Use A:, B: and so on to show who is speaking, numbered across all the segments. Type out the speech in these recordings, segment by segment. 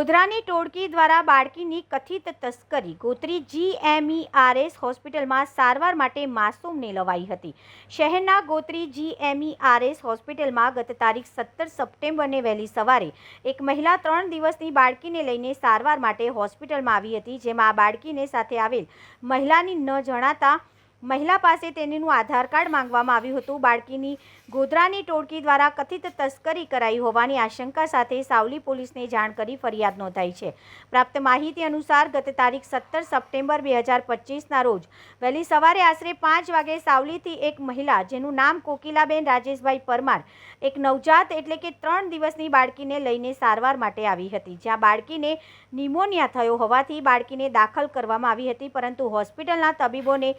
A: ગોધરાની ટોળકી દ્વારા બાળકીની કથિત તસ્કરી ગોત્રી જીએમઈઆરએસ હોસ્પિટલમાં સારવાર માટે માસૂમને લવાઈ હતી. શહેરના ગોત્રી જીએમઈઆરએસ હોસ્પિટલમાં ગત તારીખ સત્તર સપ્ટેમ્બરને વહેલી સવારે એક મહિલા ત્રણ દિવસની બાળકીને લઈને સારવાર માટે હોસ્પિટલમાં આવી હતી, જેમાં આ બાળકીને સાથે આવેલ મહિલાની ન જણાતા મહિલા પાસે તેનીનું આધાર કાર્ડ માંગવામાં આવ્યું હતું. બાળકીની ગોધરાની ટોળકી દ્વારા કથિત તસ્કરી કરાઈ હોવાની આશંકા સાથે સાવલી પોલીસને જાણ કરી ફરિયાદ નોંધાઈ છે. પ્રાપ્ત માહિતી અનુસાર ગત તારીખ સત્તર સપ્ટેમ્બર બે હજાર પચીસના રોજ વહેલી સવારે આશરે પાંચ વાગે સાવલીથી એક મહિલા, જેનું નામ કોકિલાબેન રાજેશભાઈ પરમાર, એક નવજાત એટલે કે ત્રણ દિવસની બાળકીને લઈને સારવાર માટે આવી હતી. જ્યાં બાળકીને નિમોનિયા થયો હોવાથી બાળકીને દાખલ કરવામાં આવી હતી, પરંતુ હોસ્પિટલના તબીબોને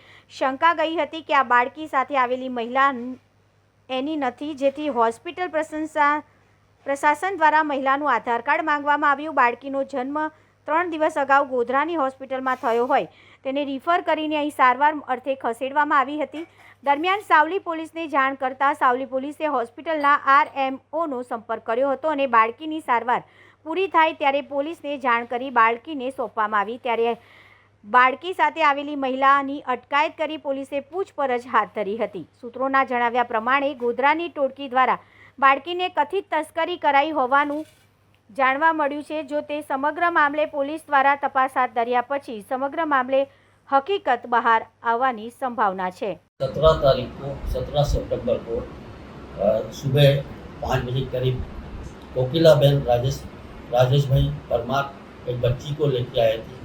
A: શંકા ગઈ હતી કે આ બાળકી સાથે આવેલી મહિલા એની નથી, જેથી હોસ્પિટલ પ્રશંસા, પ્રશાસન દ્વારા મહિલાનું આધાર કાર્ડ માંગવામાં આવ્યું. બાળકીનો જન્મ ત્રણ દિવસ અગાઉ ગોધરાની હોસ્પિટલમાં થયો હોય. તેને રિફર કરીને અહીં સારવાર અર્થે ખસેડવામાં આવી હતી. દરમિયાન સાવલી પોલીસને જાણ કરતાં સાવલી પોલીસે હોસ્પિટલના આરએમઓનો સંપર્ક કર્યો હતો અને બાળકીની સારવાર પૂરી થાય ત્યારે પોલીસને જાણ કરી બાળકીને સોંપવામાં આવી. ત્યારે બાળકી સાથે આવેલી મહિલાની અટકાયત કરી પોલીસે પૂછપરછ હાથ ધરી હતી સૂત્રોના જણાવ્યા પ્રમાણે ગોધરાની ટોળકી દ્વારા બાળકીને કથિત તસ્કરી કરાઈ હોવાનું જાણવા મળ્યું છે જો તે સમગ્ર મામલે પોલીસ દ્વારા તપાસ હાથ ધર્યા પછી સમગ્ર મામલે હકીકત બહાર આવવાની સંભાવના છે
B: सत्रह तारीख को सत्रह सितंबर को अ, सुबह पाँच बजे के करीब कोकिला बहन राजेश राजेश भाई परमार एक बच्ची को लेके आए थे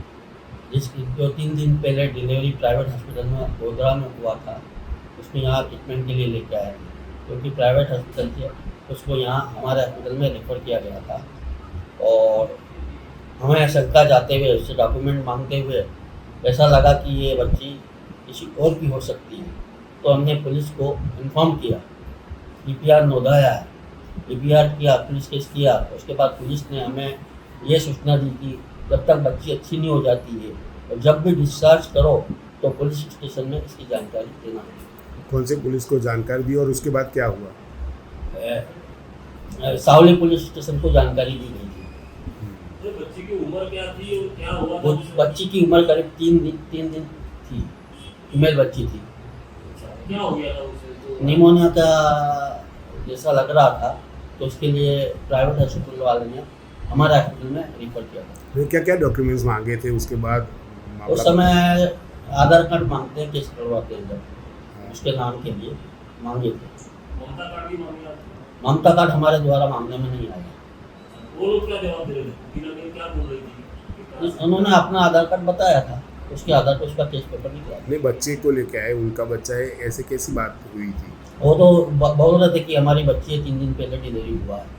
B: जिसकी जो तीन दिन पहले डिलीवरी प्राइवेट हॉस्पिटल में गोधरा में हुआ था उसको यहाँ ट्रीटमेंट के लिए लेके आए क्योंकि प्राइवेट हॉस्पिटल थे उसको यहाँ हमारे हॉस्पिटल में रेफर किया गया था। और हमें शंका जाते हुए, उससे डॉक्यूमेंट मांगते हुए ऐसा लगा कि ये बच्ची किसी और की हो सकती है। तो हमने पुलिस को इन्फॉर्म किया। पी पी आर नोधाया। है पी पी आर किया, पुलिस केस किया। उसके बाद पुलिस ने हमें ये सूचना दी कि जब तक बच्ची अच्छी नहीं हो जाती है और जब भी डिस्चार्ज करो तो पुलिस स्टेशन में इसकी जानकारी देना है।
C: कौन से पुलिस को जानकारी दी और उसके बाद क्या हुआ?
B: सावली पुलिस स्टेशन को जानकारी दी गई थी।
D: बच्ची की उम्र क्या थी और क्या हुआ
B: बच्ची की उम्र करीब तीन दिन तीन दिन थी। फीमेल बच्ची थी।
D: अच्छा, क्या हो गया था उसे? तो
B: निमोनिया का जैसा लग रहा था तो उसके लिए प्राइवेट हॉस्पिटल वाले ने हमारे हॉस्पिटल में रिफर किया था।
C: क्या क्या डॉक्यूमेंट्स मांगे थे उसके बाद
B: उस समय आधार कार्ड मांगते हैं केस करवाते हैं जब उसके नाम के लिए मांगे थे।
D: ममता कार्ड भी मांगे
B: ममता कार्ड हमारे द्वारा मांगने में नहीं आया।
D: वो लोग क्या जवाब दे रहे थे? क्या बोल रही थी? कि कहाँ से-
B: उन्होंने अपना आधार कार्ड बताया था उसके आधार पर उसका केस पेपर निकला।
C: अपने बच्चे को लेके आए उनका बच्चा है ऐसे कैसी बात हुई थी?
B: वो तो बोल रहे थे कि हमारी बच्ची है तीन दिन पहले डिलीवरी हुआ। है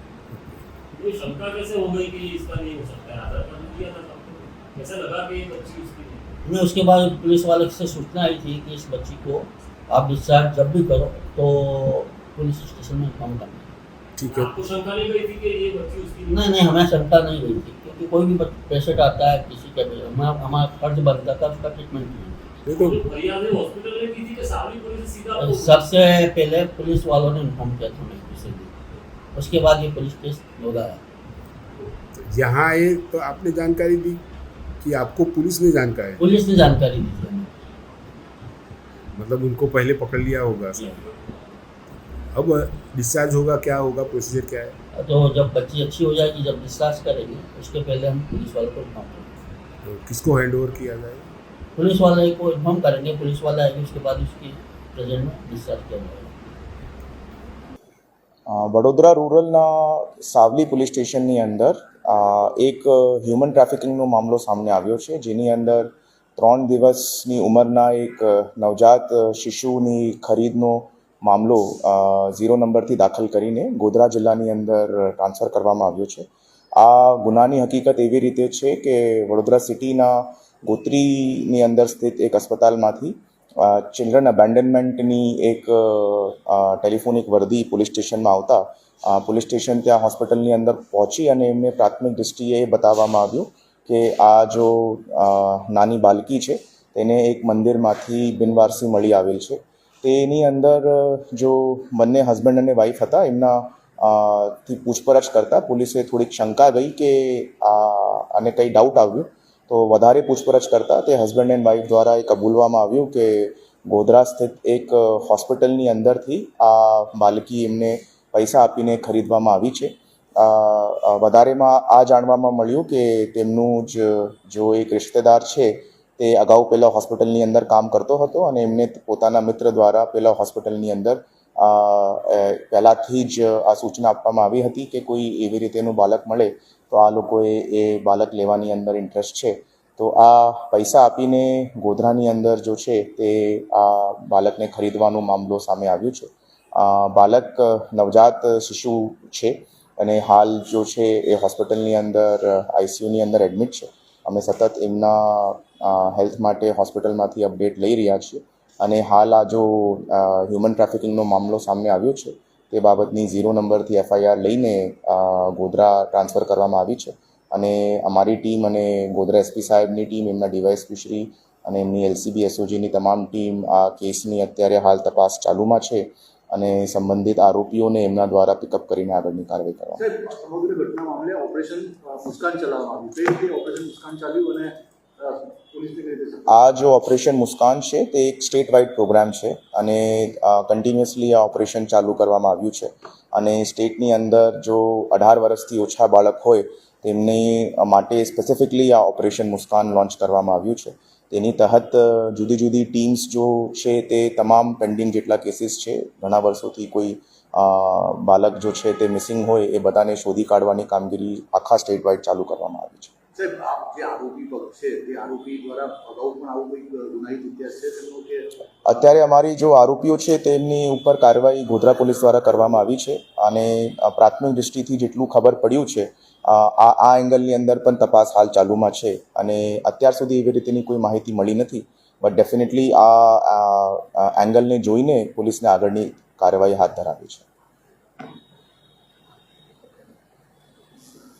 D: ये शंका कैसे हो गई कि इसका नहीं हो सकता है? आधार कार्ड दिया था सबको। कैसे लगा कि बच्ची उसकी नहीं
B: हमें उसके बाद पुलिस वाले से सूचना आई थी कि इस बच्ची को आप डिस्चार्ज जब भी करो तो पुलिस स्टेशन में इन्फॉर्म करना
C: ठीक है।
D: आपको शंका नहीं गई थी कि ये बच्ची उसकी नहीं
B: नहीं नहीं हमें शंका नहीं हुई थी क्योंकि कोई भी पेशेंट आता है किसी का भी हमारा हमारा फ़र्ज़ बनता था उसका ट्रीटमेंट करना
C: देखो
D: तो फरियाद है हॉस्पिटल ने की थी कि सावली पुलिस ने सीधा आपको-
B: सबसे पहले पुलिस वालों ने इन्फॉर्म किया था दिन उसके बाद ये पुलिस केस नोधाया
C: यहाँ आए तो आपने जानकारी दी कि आपको पुलिस ने जानकारी
B: पुलिस ने जानकारी दी
C: मतलब उनको पहले पकड़ लिया होगा। अब डिस्चार्ज होगा क्या होगा? प्रोसीजर क्या है?
B: तो जब बच्ची अच्छी हो जाएगी जब डिस्चार्ज करेंगे उसके पहले हम पुलिस वालों को इन्फॉर्म करेंगे।
C: तो किसको हैंड ओवर किया जाएगा
B: पुलिस वाले को इन्फॉर्म करेंगे पुलिस वाला आएगी उसके बाद उसकी प्रेजेंट में डिस्चार्ज किया जाएगा।
E: વડોદરા રૂરલના સાવલી પોલીસ સ્ટેશનની અંદર એક હ્યુમન ટ્રાફિકિંગનો મામલો સામે આવ્યો છે, જેની અંદર ત્રણ દિવસની ઉંમરના એક નવજાત શિશુની ખરીદનો મામલો ઝીરો નંબરથી દાખલ કરીને ગોધરા જિલ્લાની અંદર ટ્રાન્સફર કરવામાં આવ્યો છે. આ ગુનાની હકીકત એવી રીતે છે કે વડોદરા સિટીના ગોત્રીની અંદર સ્થિત એક અસ્પતાલમાંથી ચિલ્ડ્રન અબેન્ડનમેન્ટની એક ટેલિફોનિક વર્દી પોલીસ સ્ટેશનમાં આવતા પોલીસ સ્ટેશન ત્યાં હોસ્પિટલની અંદર પહોંચી અને એમને પ્રાથમિક દૃષ્ટિએ બતાવવામાં આવ્યું કે આ જો નાની બાલકી છે, તેને એક મંદિરમાંથી બિનવારસી મળી આવેલ છે. તેની અંદર જો બંને હસબન્ડ અને વાઈફ હતા, એમના થી પૂછપરછ કરતાં પોલીસે થોડીક શંકા ગઈ કે આ અને કંઈ ડાઉટ આવ્યું. તો વધારે પૂછપરછ કરતાં તે હસબન્ડ એન્ડ વાઈફ દ્વારા એ કબૂલવામાં આવ્યું કે ગોધરા સ્થિત એક હોસ્પિટલની અંદરથી આ બાલકી એમને પૈસા આપીને ખરીદવામાં આવી છે. વધારેમાં આ જાણવામાં મળ્યું કે તેમનું જ, જો એક રિશ્તેદાર છે, તે અગાઉ પહેલાં હોસ્પિટલની અંદર કામ કરતો હતો અને એમને પોતાના મિત્ર દ્વારા પહેલાં હોસ્પિટલની અંદર પહેલાંથી જ આ સૂચના આપવામાં આવી હતી કે કોઈ એવી રીતેનું બાળક મળે તો આ લોકોએ એ બાળક લેવાની અંદર ઇન્ટરેસ્ટ છે. તો આ પૈસા આપીને ગોધરાની અંદર જો છે તે આ બાળકને ખરીદવાનો મામલો સામે આવ્યો છે. બાળક નવજાત શિશુ છે અને હાલ જો છે એ હોસ્પિટલની અંદર આઈસીયુની અંદર એડમિટ છે. અમે સતત એમના હેલ્થ માટે હોસ્પિટલમાંથી અપડેટ લઈ રહ્યા છીએ. અને હાલ આ જો હ્યુમન ટ્રાફિકિંગનો મામલો સામે આવ્યો છે, તે બાબતની ઝીરો નંબરથી એફઆઈઆર લઈને ગોધરા ટ્રાન્સફર કરવામાં આવી છે. અને અમારી ટીમ અને ગોધરા એસપી સાહેબની ટીમ એમના ડીવાયએસપી શ્રી અને એમની એલસીબી એસઓજીની તમામ ટીમ આ કેસની અત્યારે હાલ તપાસ ચાલુમાં છે અને સંબંધિત આરોપીઓને એમના દ્વારા પિકઅપ કરીને આગળની કાર્યવાહી કરવામાં
F: ઘટના મામલે ઓપરેશન મુસ્કાન ચલાવવામાં આવ્યું. ઓપરેશન મુસ્કાન ચાલ્યું અને
E: આ જો ઓપરેશન મુસ્કાન છે, તે એક સ્ટેટ વાઇડ પ્રોગ્રામ છે અને કન્ટિન્યુઅસલી આ ઓપરેશન ચાલુ કરવામાં આવ્યું છે. અને સ્ટેટની અંદર જો અઢાર વર્ષથી ઓછા બાળક હોય, તેમની માટે સ્પેસિફિકલી આ ઓપરેશન મુસ્કાન લોન્ચ કરવામાં આવ્યું છે. તેની તહત જુદી જુદી ટીમ્સ જો છે, તે તમામ પેન્ડિંગ જેટલા કેસીસ છે, ઘણા વર્ષોથી કોઈ બાળક જો છે તે મિસિંગ હોય, એ બધાને શોધી કાઢવાની કામગીરી આખા સ્ટેટ વાઇડ ચાલુ કરવામાં આવી છે.
F: સાહેબ જે આરોપી છે તે આરોપી દ્વારા અગાઉ પણ આવું કંઈક ગુનાહિત ઇતિહાસ છે તેમનો કે
E: અત્યારે અમારી જો આરોપીઓ છે, તેમની ઉપર કાર્યવાહી ગોધરા પોલીસ દ્વારા કરવામાં આવી છે અને પ્રાથમિક દૃષ્ટિથી જેટલું ખબર પડ્યું છે આ આ એંગલની અંદર પણ તપાસ હાલ ચાલુમાં છે અને અત્યાર સુધી એવી રીતેની કોઈ માહિતી મળી નથી. બટ ડેફિનેટલી આ એંગલને જોઈને પોલીસને આગળની કાર્યવાહી હાથ ધરાવી છે.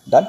E: ડન?